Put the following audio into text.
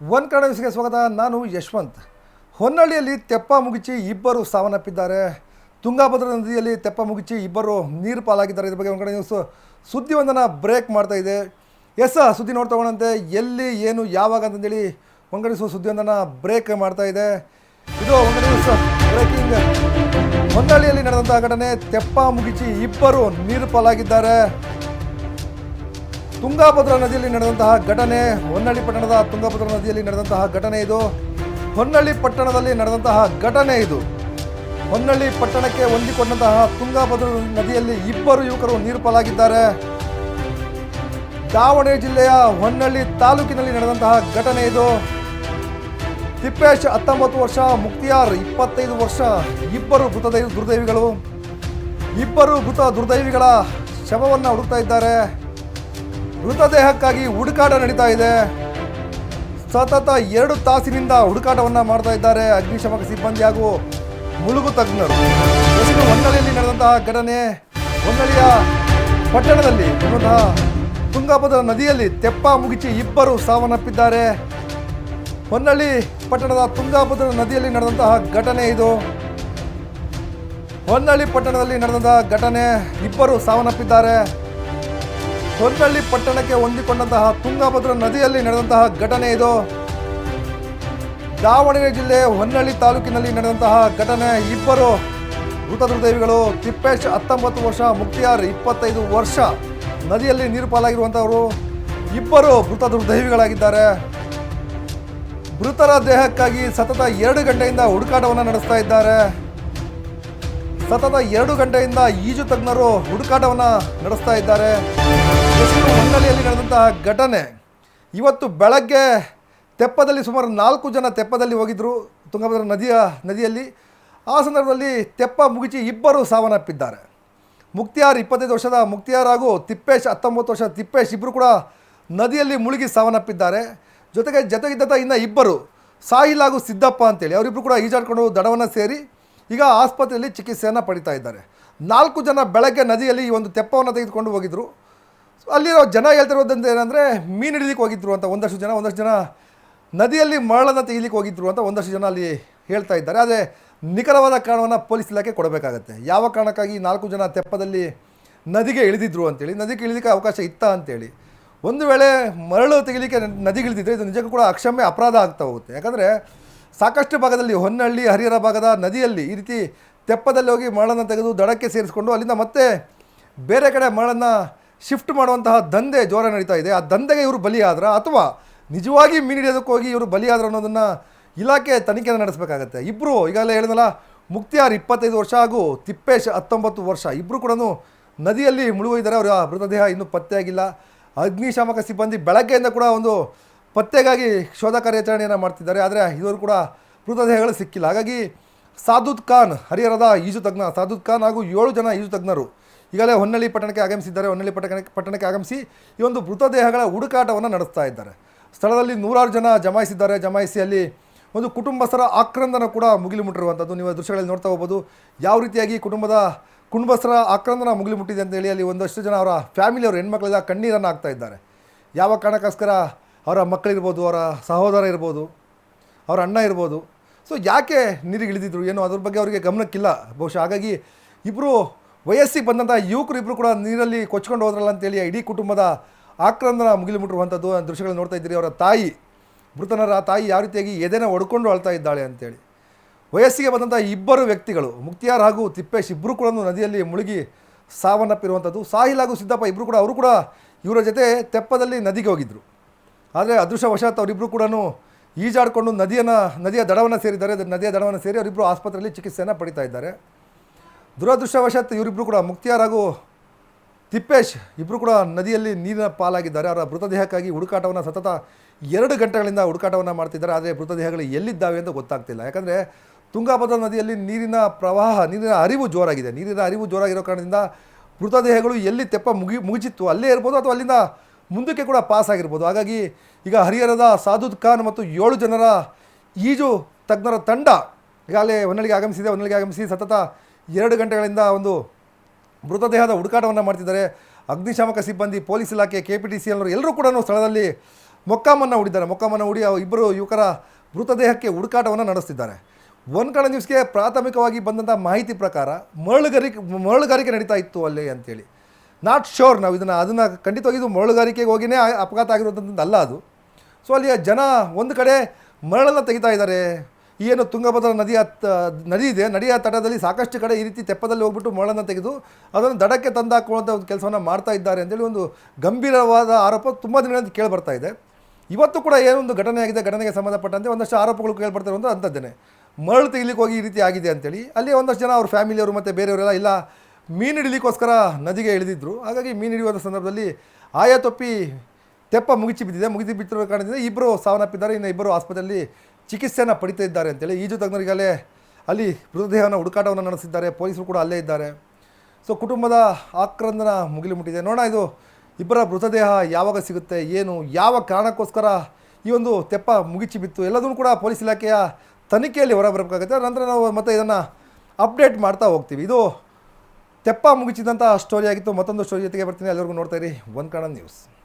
One Kannada ನ್ಯೂಸ್ಗೆ ಸ್ವಾಗತ. ನಾನು ಯಶವಂತ್. ಹೊನ್ನಳ್ಳಿಯಲ್ಲಿ ತೆಪ್ಪ ಮುಗಿಚಿ ಇಬ್ಬರು ಸಾವನ್ನಪ್ಪಿದ್ದಾರೆ. ತುಂಗಾಭದ್ರಾ ನದಿಯಲ್ಲಿ ತೆಪ್ಪ ಮುಗಿಚಿ ಇಬ್ಬರು ನೀರು ಪಾಲಾಗಿದ್ದಾರೆ. ಇದ್ರ ಬಗ್ಗೆ ಒಂದು ಕಡೆ ನ್ಯೂಸ್ ಸುದ್ದಿಯೊಂದನ್ನು ಬ್ರೇಕ್ ಮಾಡ್ತಾ ಇದೆ. ಎಸ್ ಸುದ್ದಿ ನೋಡ್ತಾ ಎಲ್ಲಿ, ಏನು, ಯಾವಾಗ ಅಂತಂದೇಳಿ ಒಂದು ಕಡೆ ನ್ಯೂಸ್ ಸುದ್ದಿಯೊಂದನ್ನು ಬ್ರೇಕ್ ಮಾಡ್ತಾ ಇದೆ. ಇದು ಒಂದು ನ್ಯೂಸ್ ಬ್ರೇಕಿಂಗ್ ಹೊನ್ನಳ್ಳಿಯಲ್ಲಿ ನಡೆದಂಥ ಘಟನೆ, ತೆಪ್ಪ ಮುಗಿಚಿ ಇಬ್ಬರು ನೀರು ಪಾಲಾಗಿದ್ದಾರೆ. ತುಂಗಾಭದ್ರಾ ನದಿಯಲ್ಲಿ ನಡೆದಂತಹ ಘಟನೆ ಹೊನ್ನಳ್ಳಿ ಪಟ್ಟಣದ ತುಂಗಾಭದ್ರಾ ನದಿಯಲ್ಲಿ ನಡೆದಂತಹ ಘಟನೆ ಇದು. ಹೊನ್ನಳ್ಳಿ ಪಟ್ಟಣದಲ್ಲಿ ನಡೆದಂತಹ ಘಟನೆ ಇದು. ಹೊನ್ನಳ್ಳಿ ಪಟ್ಟಣಕ್ಕೆ ಹೊಂದಿಕೊಂಡಂತಹ ತುಂಗಾಭದ್ರಾ ನದಿಯಲ್ಲಿ ಇಬ್ಬರು ಯುವಕರು ನೀರು ಪಾಲಾಗಿದ್ದಾರೆ. ದಾವಣಗೆರೆ ಜಿಲ್ಲೆಯ ಹೊನ್ನಳ್ಳಿ ತಾಲೂಕಿನಲ್ಲಿ ನಡೆದಂತಹ ಘಟನೆ ಇದು. ತಿಪ್ಪೇಶ್ ಹತ್ತೊಂಬತ್ತು ವರ್ಷ, ಮುಕ್ತಿಯಾರ್ ಇಪ್ಪತ್ತೈದು ವರ್ಷ, ಇಬ್ಬರು ಮೃತ ದುರ್ದೈವಿಗಳು, ಇಬ್ಬರು ಮೃತ ದುರ್ದೈವಿಗಳ ಶವವನ್ನು ಹುಡುಕ್ತಾ ಇದ್ದಾರೆ. ಮೃತದೇಹಕ್ಕಾಗಿ ಹುಡುಕಾಟ ನಡೀತಾ ಇದೆ. ಸತತ ಎರಡು ತಾಸಿನಿಂದ ಹುಡುಕಾಟವನ್ನು ಮಾಡ್ತಾ ಇದ್ದಾರೆ ಅಗ್ನಿಶಾಮಕ ಸಿಬ್ಬಂದಿ ಹಾಗೂ ಮುಳುಗು ತಜ್ಞರು. ಹೊನ್ನಳಿಯಲ್ಲಿ ನಡೆದಂತಹ ಘಟನೆ ಹೊನ್ನಳಿಯ ಪಟ್ಟಣದಲ್ಲಿ ನಡೆದಂತಹ ತುಂಗಾಭದ್ರಾ ನದಿಯಲ್ಲಿ ತೆಪ್ಪ ಮುಗಿಚಿ ಇಬ್ಬರು ಸಾವನ್ನಪ್ಪಿದ್ದಾರೆ. ಹೊನ್ನಳ್ಳಿ ಪಟ್ಟಣದ ತುಂಗಾಭದ್ರಾ ನದಿಯಲ್ಲಿ ನಡೆದಂತಹ ಘಟನೆ ಇದು. ಹೊನ್ನಳ್ಳಿ ಪಟ್ಟಣದಲ್ಲಿ ನಡೆದಂತಹ ಘಟನೆ ಇಬ್ಬರು ಸಾವನ್ನಪ್ಪಿದ್ದಾರೆ. ಹೊನ್ನಳ್ಳಿ ಪಟ್ಟಣಕ್ಕೆ ಹೊಂದಿಕೊಂಡಂತಹ ತುಂಗಭದ್ರಾ ನದಿಯಲ್ಲಿ ನಡೆದಂತಹ ಘಟನೆ ಇದು. ದಾವಣಗೆರೆ ಜಿಲ್ಲೆ ಹೊನ್ನಳ್ಳಿ ತಾಲೂಕಿನಲ್ಲಿ ನಡೆದಂತಹ ಘಟನೆ. ಇಬ್ಬರು ಮೃತ ದುರ್ದೈವಿಗಳು ತಿಪ್ಪೇಶ್ ಹತ್ತೊಂಬತ್ತು ವರ್ಷ, ಮುಕ್ತಿಯಾರ್ ಇಪ್ಪತ್ತೈದು ವರ್ಷ ನದಿಯಲ್ಲಿ ನೀರು ಪಾಲಾಗಿರುವಂಥವರು ಇಬ್ಬರು ಮೃತ ದುರ್ದೈವಿಗಳಾಗಿದ್ದಾರೆ ಮೃತರ ದೇಹಕ್ಕಾಗಿ ಸತತ ಎರಡು ಗಂಟೆಯಿಂದ ಹುಡುಕಾಟವನ್ನು ನಡೆಸ್ತಾ ಇದ್ದಾರೆ. ಸತತ ಎರಡು ಗಂಟೆಯಿಂದ ಈಜು ತಜ್ಞರು ಹುಡುಕಾಟವನ್ನು ನಡೆಸ್ತಾ ಇದ್ದಾರೆ. ಘಟನೆ. ಇವತ್ತು ಬೆಳಗ್ಗೆ ತೆಪ್ಪದಲ್ಲಿ ಸುಮಾರು ನಾಲ್ಕು ಜನ ತೆಪ್ಪದಲ್ಲಿ ಹೋಗಿದ್ದರು ತುಂಗಭದ್ರಾ ನದಿಯ, ನದಿಯಲ್ಲಿ. ಆ ಸಂದರ್ಭದಲ್ಲಿ ತೆಪ್ಪ ಮುಗಿಚಿ ಇಬ್ಬರು ಸಾವನ್ನಪ್ಪಿದ್ದಾರೆ. ಮುಕ್ತಿಯಾರ್ ಇಪ್ಪತ್ತೈದು ವರ್ಷದ ಮುಕ್ತಿಯಾರ್ ಹಾಗೂ ತಿಪ್ಪೇಶ್ ಹತ್ತೊಂಬತ್ತು ವರ್ಷದ ತಿಪ್ಪೇಶ್ ಇಬ್ಬರು ಕೂಡ ನದಿಯಲ್ಲಿ ಮುಳುಗಿ ಸಾವನ್ನಪ್ಪಿದ್ದಾರೆ. ಜೊತೆಗೆ ಜೊತೆಗಿದ್ದಂಥ ಇನ್ನು ಇಬ್ಬರು ಸಾಹಿಲ್ ಹಾಗೂ ಸಿದ್ದಪ್ಪ ಅಂತೇಳಿ ಅವರಿಬ್ಬರು ಕೂಡ ಈಜಾಡ್ಕೊಂಡು ದಡವನ್ನು ಸೇರಿ ಈಗ ಆಸ್ಪತ್ರೆಯಲ್ಲಿ ಚಿಕಿತ್ಸೆಯನ್ನು ಪಡಿತಾ ಇದ್ದಾರೆ. ನಾಲ್ಕು ಜನ ಬೆಳಗ್ಗೆ ನದಿಯಲ್ಲಿ ಈ ಒಂದು ತೆಪ್ಪವನ್ನು ತೆಗೆದುಕೊಂಡು ಹೋಗಿದ್ದರು ಅಲ್ಲಿರೋ ಜನ ಹೇಳ್ತಿರೋದಂತ ಏನಂದರೆ ಮೀನು ಹಿಡಿಲಿಕ್ಕೆ ಹೋಗಿದ್ರು ಅಂತ ಒಂದಷ್ಟು ಜನ ಒಂದಷ್ಟು ಜನ ನದಿಯಲ್ಲಿ ಮರಳನ್ನು ತೆಗಿಲಿಕ್ಕೆ ಹೋಗಿದ್ರು ಅಂತ ಒಂದಷ್ಟು ಜನ ಅಲ್ಲಿ ಹೇಳ್ತಾ ಇದ್ದಾರೆ. ಆದರೆ ನಿಖರವಾದ ಕಾರಣವನ್ನು ಪೊಲೀಸ್ ಇಲಾಖೆ ಕೊಡಬೇಕಾಗತ್ತೆ. ಯಾವ ಕಾರಣಕ್ಕಾಗಿ ನಾಲ್ಕು ಜನ ತೆಪ್ಪದಲ್ಲಿ ನದಿಗೆ ಇಳಿದಿದ್ರು ಅಂತೇಳಿ, ನದಿಗೆ ಇಳಿಲಿಕ್ಕೆ ಅವಕಾಶ ಇತ್ತ ಅಂತೇಳಿ. ಒಂದು ವೇಳೆ ಮರಳು ತೆಗಿಲಿಕ್ಕೆ ನದಿಗೆ ಇಳಿದಿದ್ರೆ ಇದು ನಿಜಕ್ಕೂ ಕೂಡ ಅಕ್ಷಮ್ಯ ಅಪರಾಧ ಆಗ್ತಾ ಹೋಗುತ್ತೆ. ಯಾಕಂದರೆ ಸಾಕಷ್ಟು ಭಾಗದಲ್ಲಿ ಹೊನ್ನಳ್ಳಿ, ಹರಿಹರ ಭಾಗದ ನದಿಯಲ್ಲಿ ಈ ರೀತಿ ತೆಪ್ಪದಲ್ಲಿ ಹೋಗಿ ಮರಳನ್ನು ತೆಗೆದು ದಡಕ್ಕೆ ಸೇರಿಸ್ಕೊಂಡು ಅಲ್ಲಿಂದ ಮತ್ತೆ ಬೇರೆ ಕಡೆ ಮರಳನ್ನು ಶಿಫ್ಟ್ ಮಾಡುವಂತಹ ದಂಧೆ ಜೋರ ನಡೀತಾ ಇದೆ. ಆ ದಂಧೆಗೆ ಇವರು ಬಲಿಯಾದ್ರ ಅಥವಾ ನಿಜವಾಗಿ ಮೀನು ಹಿಡಿಯೋದಕ್ಕೆ ಹೋಗಿ ಇವರು ಬಲಿಯಾದ್ರ ಅನ್ನೋದನ್ನು ಇಲಾಖೆ ತನಿಖೆಯನ್ನು ನಡೆಸಬೇಕಾಗತ್ತೆ. ಇಬ್ಬರು ಈಗಾಗಲೇ ಹೇಳಿದ್ನಲ್ಲ ಮುಕ್ತಿಯಾರ್ ಇಪ್ಪತ್ತೈದು ವರ್ಷ ಹಾಗೂ ತಿಪ್ಪೇಶ್ ಹತ್ತೊಂಬತ್ತು ವರ್ಷ. ಇಬ್ಬರು ಕೂಡ ನದಿಯಲ್ಲಿ ಮುಳುಗಿದ್ದಾರೆ ಅವರ ಮೃತದೇಹ ಇನ್ನೂ ಪತ್ತೆಯಾಗಿಲ್ಲ. ಅಗ್ನಿಶಾಮಕ ಸಿಬ್ಬಂದಿ ಬೆಳಗ್ಗೆಯಿಂದ ಕೂಡ ಒಂದು ಪತ್ತೆಗಾಗಿ ಶೋಧ ಕಾರ್ಯಾಚರಣೆಯನ್ನು ಮಾಡ್ತಿದ್ದಾರೆ. ಆದರೆ ಇವರು ಕೂಡ ಮೃತದೇಹಗಳು ಸಿಕ್ಕಿಲ್ಲ. ಹಾಗಾಗಿ ಸಾದುದ್ ಖಾನ್, ಹರಿಹರದ ಈಜು ತಜ್ಞ, ಸಾದುದ್ ಖಾನ್ ಹಾಗೂ ಏಳು ಜನ ಈಜು ತಜ್ಞರು ಈಗಲೇ ಹೊನ್ನಳ್ಳಿ ಪಟ್ಟಣಕ್ಕೆ ಆಗಮಿಸಿದ್ದಾರೆ. ಹೊನ್ನಳ್ಳಿ ಪಟ್ಟಣಕ್ಕೆ ಪಟ್ಟಣಕ್ಕೆ ಆಗಮಿಸಿ ಈ ಒಂದು ಮೃತದೇಹಗಳ ಹುಡುಕಾಟವನ್ನು ನಡೆಸ್ತಾ ಇದ್ದಾರೆ. ಸ್ಥಳದಲ್ಲಿ ನೂರಾರು ಜನ ಜಮಾಯಿಸಿದ್ದಾರೆ. ಜಮಾಯಿಸಿ ಅಲ್ಲಿ ಒಂದು ಕುಟುಂಬಸ್ಥರ ಆಕ್ರಂದನ ಕೂಡ ಮುಗಿಲು ಮುಟ್ಟಿರುವಂಥದ್ದು ನೀವು ದೃಶ್ಯಗಳಲ್ಲಿ ನೋಡ್ತಾ ಹೋಗ್ಬೋದು ಯಾವ ರೀತಿಯಾಗಿ ಕುಟುಂಬದ ಕುಟುಂಬಸ್ಥರ ಆಕ್ರಂದನ ಮುಗಿಲು ಮುಟ್ಟಿದೆ ಅಂತೇಳಿ ಅಲ್ಲಿ ಒಂದಷ್ಟು ಜನ ಅವರ ಫ್ಯಾಮಿಲಿಯವರು ಹೆಣ್ಮಕ್ಳೆಲ್ಲ ಕಣ್ಣೀರನ್ನು ಆಗ್ತಾ ಇದ್ದಾರೆ. ಯಾವ ಕಾರಣಕ್ಕೋಸ್ಕರ ಅವರ ಮಕ್ಕಳಿರ್ಬೋದು ಅವರ ಸಹೋದರ ಇರ್ಬೋದು, ಅವರ ಅಣ್ಣ ಇರ್ಬೋದು. ಸೊ ಯಾಕೆ ನೀರಿಗೆ ಇಳಿದಿದ್ರು? ಏನೋ? ಅದ್ರ ಬಗ್ಗೆ ಅವರಿಗೆ ಗಮನಕ್ಕಿಲ್ಲ. ಬಹುಶಃ ಹಾಗಾಗಿ ಇಬ್ಬರು ವಯಸ್ಸಿಗೆ ಬಂದಂಥ ಯುವಕರು ಇಬ್ಬರು ಕೂಡ ನೀರಲ್ಲಿ ಕೊಚ್ಕೊಂಡು ಹೋದ್ರಲ್ಲ ಅಂತೇಳಿ ಇಡೀ ಕುಟುಂಬದ ಆಕ್ರಂದನ ಮುಗಿಲು ಮುಟ್ಟಿರುವಂಥದ್ದು ದೃಶ್ಯಗಳು ನೋಡ್ತಾ ಇದ್ದೀರಿ. ಅವರ ತಾಯಿ, ಮೃತನರ ತಾಯಿ ಯಾವ ರೀತಿಯಾಗಿ ಎದೆನ ಒಡ್ಕೊಂಡು ಅಳ್ತಾ ಇದ್ದಾಳೆ ಅಂತೇಳಿ. ವಯಸ್ಸಿಗೆ ಬಂದಂಥ ಇಬ್ಬರು ವ್ಯಕ್ತಿಗಳು, ಮುಕ್ತಿಯಾರ್ ಹಾಗೂ ತಿಪ್ಪೇಶ್ ಇಬ್ಬರು ಕೂಡ ನದಿಯಲ್ಲಿ ಮುಳುಗಿ ಸಾವನ್ನಪ್ಪಿರುವಂಥದ್ದು. ಸಾಹಿಲ್ ಹಾಗೂ ಸಿದ್ದಪ್ಪ ಇಬ್ಬರು ಕೂಡ, ಅವರು ಕೂಡ ಇವರ ಜೊತೆ ತೆಪ್ಪದಲ್ಲಿ ನದಿಗೆ ಹೋಗಿದ್ದರು ಆದರೆ ಅದೃಷ್ಟವಶಾತ್ ಅವರಿಬ್ಬರು ಕೂಡ ಈಜಾಡಿಕೊಂಡು ನದಿಯನ್ನು, ನದಿಯ ದಡವನ್ನು ಸೇರಿದ್ದಾರೆ. ನದಿಯ ದಡವನ್ನು ಸೇರಿ ಅವರಿಬ್ಬರು ಆಸ್ಪತ್ರೆಯಲ್ಲಿ ಚಿಕಿತ್ಸೆಯನ್ನು ಪಡಿತಾ ಇದ್ದಾರೆ. ದುರದೃಷ್ಟವಶಾತ್ ಇವರಿಬ್ಬರು ಕೂಡ ಮುಕ್ತಿಯಾರ್ ಹಾಗೂ ತಿಪ್ಪೇಶ್ ಇಬ್ಬರು ಕೂಡ ನದಿಯಲ್ಲಿ ನೀರಿನ ಪಾಲಾಗಿದ್ದಾರೆ. ಅವರ ಮೃತದೇಹಕ್ಕಾಗಿ ಹುಡುಕಾಟವನ್ನು ಸತತ ಎರಡು ಗಂಟೆಗಳಿಂದ ಹುಡುಕಾಟವನ್ನು ಮಾಡ್ತಿದ್ದಾರೆ. ಆದರೆ ಮೃತದೇಹಗಳು ಎಲ್ಲಿದ್ದಾವೆ ಅಂತ ಗೊತ್ತಾಗ್ತಿಲ್ಲ. ಯಾಕಂದರೆ ತುಂಗಾಭದ್ರಾ ನದಿಯಲ್ಲಿ ನೀರಿನ ಪ್ರವಾಹ, ನೀರಿನ ಅರಿವು ಜೋರಾಗಿದೆ. ನೀರಿನ ಅರಿವು ಜೋರಾಗಿರೋ ಕಾರಣದಿಂದ ಮೃತದೇಹಗಳು ಎಲ್ಲಿ ತೆಪ್ಪ ಮುಗಿ, ಮುಗಿಚಿತ್ತು ಅಲ್ಲೇ ಇರ್ಬೋದು ಅಥವಾ ಅಲ್ಲಿಂದ ಮುಂದಕ್ಕೆ ಕೂಡ ಪಾಸ್ ಆಗಿರ್ಬೋದು. ಹಾಗಾಗಿ ಈಗ ಹರಿಹರದ ಸಾದುದ್ ಖಾನ್ ಮತ್ತು ಏಳು ಜನರ ಈಜು ತಜ್ಞರ ತಂಡ ಈಗಾಗಲೇ ಹೊನ್ನಳಿಗೆ ಆಗಮಿಸಿದೆ. ಹೊನ್ನಳಿಗೆ ಆಗಮಿಸಿ ಸತತ ಎರಡು ಗಂಟೆಗಳಿಂದ ಒಂದು ಮೃತದೇಹದ ಹುಡುಕಾಟವನ್ನು ಮಾಡ್ತಿದ್ದಾರೆ. ಅಗ್ನಿಶಾಮಕ ಸಿಬ್ಬಂದಿ, ಪೊಲೀಸ್ ಇಲಾಖೆ ಕೆ ಪಿ ಟಿ ಸಿ ಎಲ್ಲರೂ ಎಲ್ಲರೂ ಕೂಡ ಸ್ಥಳದಲ್ಲಿ ಮೊಕ್ಕಾಮನ್ನು ಹೂಡಿದ್ದಾರೆ. ಮೊಕ್ಕಾಮನ್ನು ಹೂಡಿ ಇಬ್ಬರು ಯುವಕರ ಮೃತದೇಹಕ್ಕೆ ಹುಡುಕಾಟವನ್ನು ನಡೆಸ್ತಿದ್ದಾರೆ. ಒಂದು ಕಡೆ ನ್ಯೂಸ್ಗೆ ಪ್ರಾಥಮಿಕವಾಗಿ ಬಂದಂಥ ಮಾಹಿತಿ ಪ್ರಕಾರ ಮರಳುಗಾರಿಕೆ ಮರಳುಗಾರಿಕೆ ನಡೀತಾ ಇತ್ತು ಅಲ್ಲಿ ಅಂತೇಳಿ. ನಾಟ್ ಶೋರ್ ನಾವು ಇದನ್ನು, ಅದನ್ನು ಖಂಡಿತವಾಗಿ ಇದು ಮರಳುಗಾರಿಕೆಗೆ ಹೋಗಿನೇ ಅಪಘಾತ ಆಗಿರುವಂಥದ್ದು ಅಲ್ಲ ಅದು. ಸೊ ಅಲ್ಲಿಯ ಜನ ಒಂದು ಕಡೆ ಮರಳನ್ನು ತೆಗಿತಾ ಇದ್ದಾರೆ. ಏನು ತುಂಗಭದ್ರಾ ನದಿಯ ತ- ನದಿ ಇದೆ ನದಿಯ ತಟದಲ್ಲಿ ಸಾಕಷ್ಟು ಕಡೆ ಈ ರೀತಿ ತೆಪ್ಪದಲ್ಲಿ ಹೋಗ್ಬಿಟ್ಟು ಮರಳನ್ನು ತೆಗೆದು ಅದನ್ನು ದಡಕ್ಕೆ ತಂದಾಕುವಂಥ ಒಂದು ಕೆಲಸವನ್ನು ಮಾಡ್ತಾ ಇದ್ದಾರೆ ಅಂತೇಳಿ ಒಂದು ಗಂಭೀರವಾದ ಆರೋಪ ತುಂಬ ದಿನಗಳಿಂದ ಕೇಳಿ ಬರ್ತಾ ಇದೆ. ಇವತ್ತು ಕೂಡ ಏನೊಂದು ಘಟನೆ ಆಗಿದೆ, ಘಟನೆಗೆ ಸಂಬಂಧಪಟ್ಟಂತೆ ಒಂದಷ್ಟು ಆರೋಪಗಳು ಕೇಳ್ಬರ್ತಾರೆ ಅಂತ ಅಂಥದ್ದೇನೆ. ಮರಳು ತೆಗಿಲಿಕ್ಕೆ ಹೋಗಿ ಈ ರೀತಿ ಆಗಿದೆ ಅಂತೇಳಿ, ಅಲ್ಲಿ ಒಂದಷ್ಟು ಜನ ಅವ್ರ ಫ್ಯಾಮಿಲಿಯವರು ಮತ್ತು ಬೇರೆಯವರೆಲ್ಲ ಇಲ್ಲ, ಮೀನು ಹಿಡಿಲಿಕ್ಕೋಸ್ಕರ ನದಿಗೆ ಇಳಿದಿದ್ದರು ಹಾಗಾಗಿ ಮೀನು ಹಿಡಿಯುವ ಸಂದರ್ಭದಲ್ಲಿ ಆಯಾ ತೊಪ್ಪಿ ತೆಪ್ಪ ಮುಗಿಚಿ ಬಿದ್ದಿದೆ, ಮುಗಿದು ಬಿಟ್ಟಿರೋ ಕಾರಣದಿಂದ ಇಬ್ಬರು ಸಾವನ್ನಪ್ಪಿದ್ದಾರೆ, ಇನ್ನು ಇಬ್ಬರು ಆಸ್ಪತ್ರೆಯಲ್ಲಿ ಚಿಕಿತ್ಸೆಯನ್ನು ಪಡಿತಾ ಇದ್ದಾರೆ ಅಂತೇಳಿ ಈಜು ತಜ್ಞರಿಗಲ್ಲೇ ಅಲ್ಲಿ ಮೃತದೇಹವನ್ನು ಹುಡುಕಾಟವನ್ನು ನಡೆಸಿದ್ದಾರೆ. ಪೊಲೀಸರು ಕೂಡ ಅಲ್ಲೇ ಇದ್ದಾರೆ. ಸೊ, ಕುಟುಂಬದ ಆಕ್ರಂದನ ಮುಗಿಲು ಮುಟ್ಟಿದೆ ನೋಡೋಣ, ಇದು ಇಬ್ಬರ ಮೃತದೇಹ ಯಾವಾಗ ಸಿಗುತ್ತೆ, ಏನು, ಯಾವ ಕಾರಣಕ್ಕೋಸ್ಕರ ಈ ಒಂದು ತೆಪ್ಪ ಮುಗಿಚಿ ಬಿತ್ತು, ಎಲ್ಲದನ್ನು ಕೂಡ ಪೊಲೀಸ್ ಇಲಾಖೆಯ ತನಿಖೆಯಲ್ಲಿ ಹೊರಬರಬೇಕಾಗುತ್ತೆ. ನಂತರ ನಾವು ಮತ್ತೆ ಇದನ್ನು ಅಪ್ಡೇಟ್ ಮಾಡ್ತಾ ಹೋಗ್ತೀವಿ. ಇದು ತೆಪ್ಪ ಮುಗಿಸಿದಂಥ ಸ್ಟೋರಿ ಆಗಿತ್ತು. ಮತ್ತೊಂದು ಸ್ಟೋರಿ ಜೊತೆಗೆ ಬರ್ತೀನಿ. ಎಲ್ಲರಿಗೂ ನೋಡ್ತಾ ಇರಿ. ಒಂದು ನ್ಯೂಸ್.